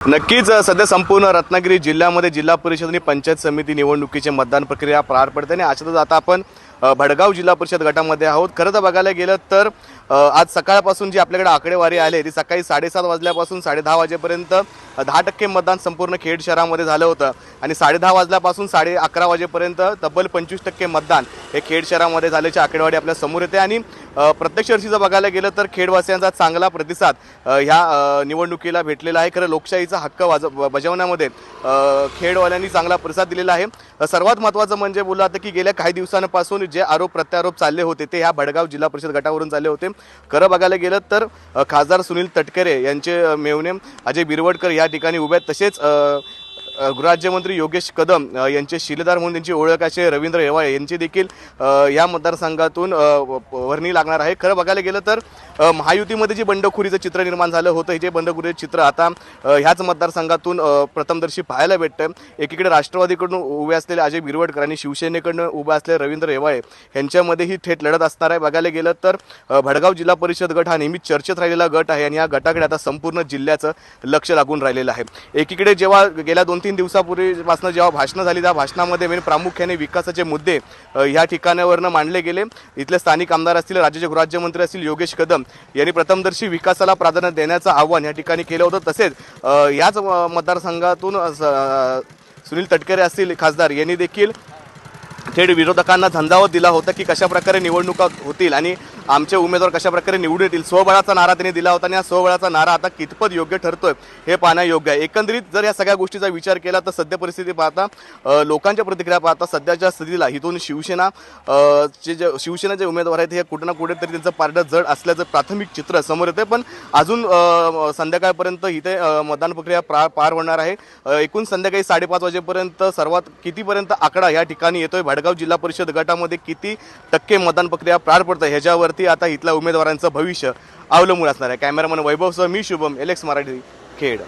नक्कीच सध्या संपूर्ण रत्नागिरी जिल्ह्यामध्ये जिल्हा परिषद आणि पंचायत समिती निवडणुकीची मतदान प्रक्रिया पार पडते आणि अशातच आता आपण भडगाव जिल्हा परिषद गटामध्ये आहोत. खरं तर बघायला गेलं तर आज सकाळपासून जी आपल्याकडे आकडेवारी आली ती सकाळी साडेसात वाजल्यापासून साडेदहा वाजेपर्यंत दहा टक्के मतदान संपूर्ण खेड शहरामध्ये झालं होतं. आणि साडेदहा वाजल्यापासून साडे अकरा वाजेपर्यंत तब्बल पंचवीस टक्के मतदान हे खेड शहरामध्ये झाल्याची आकडेवारी आपल्यासमोर येते. आणि प्रत्यक्ष वर्षी जर बघायला गेलं तर खेडवासियांचा चांगला प्रतिसाद ह्या निवडणुकीला भेटलेला आहे. खरं लोकशाहीचा हक्क वाज बजावण्यामध्ये खेडवाल्यांनी चांगला प्रतिसाद दिलेला आहे. सर्वात महत्त्वाचं म्हणजे बोललं आता की गेल्या काही दिवसांपासून जे आरोप प्रत्यारोप चालले होते ते ह्या भडगाव जिल्हा परिषद गटावरून चालले होते. खरं बघायला गेलं तर खासदार सुनील तटकरे यांचे मेवणे अजय बिरवडकर या ठिकाणी उभे आहेत. तसेच गृहराज्यमंत्री योगेश कदम यांचे शिलेदार म्हणून त्यांची ओळख असे रवींद्र हेवाळे यांची देखील या मतदारसंघातून व- वर्णी लागणार आहे. खरं बघायला गेलं तर महायुतीमध्ये जे बंडखोरीचं चित्र निर्माण झालं होतं हे जे बंडखोरीचं चित्र आता ह्याच मतदारसंघातून प्रथमदर्शी पाहायला भेटतं एकीकडे राष्ट्रवादीकडून उभे असलेले अजय बिरवडकर आणि शिवसेनेकडून उभे असलेले रवींद्र हेवाळे यांच्यामध्येही थेट लढत असणार आहे. बघायला गेलं तर भडगाव जिल्हा परिषद गट हा नेहमीच चर्चेत राहिलेला गट आहे आणि या गटाकडे आता संपूर्ण जिल्ह्याचं लक्ष लागून राहिलेलं आहे. एकीकडे जेव्हा गेल्या दोन तीन तीन दिवसापूर्वीपासून जेव्हा भाषणं झाली त्या भाषणामध्ये मेन प्रामुख्याने विकासाचे मुद्दे ह्या ठिकाणावरनं मांडले गेले. इथले स्थानिक आमदार असतील राज्याचे गृहराज्यमंत्री असतील योगेश कदम यांनी प्रथमदर्शी विकासाला प्राधान्य देण्याचं आव्हान या ठिकाणी केलं होतं. तसेच याच मतदारसंघातून स- सुनील तटकरे असतील खासदार यांनी देखील थेट विरोधकांना झंझावत दिला होता की कशा प्रकारे निवडणुका होतील आणि आमचे उमेदवार कशा प्रकारे निवडून येतील. स्वबळाचा नारा त्यांनी दिला होता आणि या स्वबळाचा नारा आता कितपत योग्य ठरतोय हे पाहणं योग्य आहे. एकंदरीत जर या सगळ्या गोष्टीचा विचार केला तर सध्या परिस्थिती पाहता लोकांच्या प्रतिक्रिया पाहता सध्याच्या स्थितीला इथून शिवसेना चे जे शिवसेना जे उमेदवार आहेत हे कुठं ना कुठेतरी त्यांचं पारडं जड असल्याचं प्राथमिक चित्र समोर येते पण अजून संध्याकाळपर्यंत इथे मतदान प्रक्रिया पार होणार आहे. एकूण संध्याकाळी साडेपाच वाजेपर्यंत सर्वात कितीपर्यंत आकडा या ठिकाणी येतोय? वडगाव जिल्हा परिषद गटामध्ये किती टक्के मतदान प्रक्रिया पार पडतं ह्याच्यावरती आता इथल्या उमेदवारांचं भविष्य अवलंबून असणार आहे. कॅमेरामन वैभवसह मी शुभम एलेक्स मराठी खेड.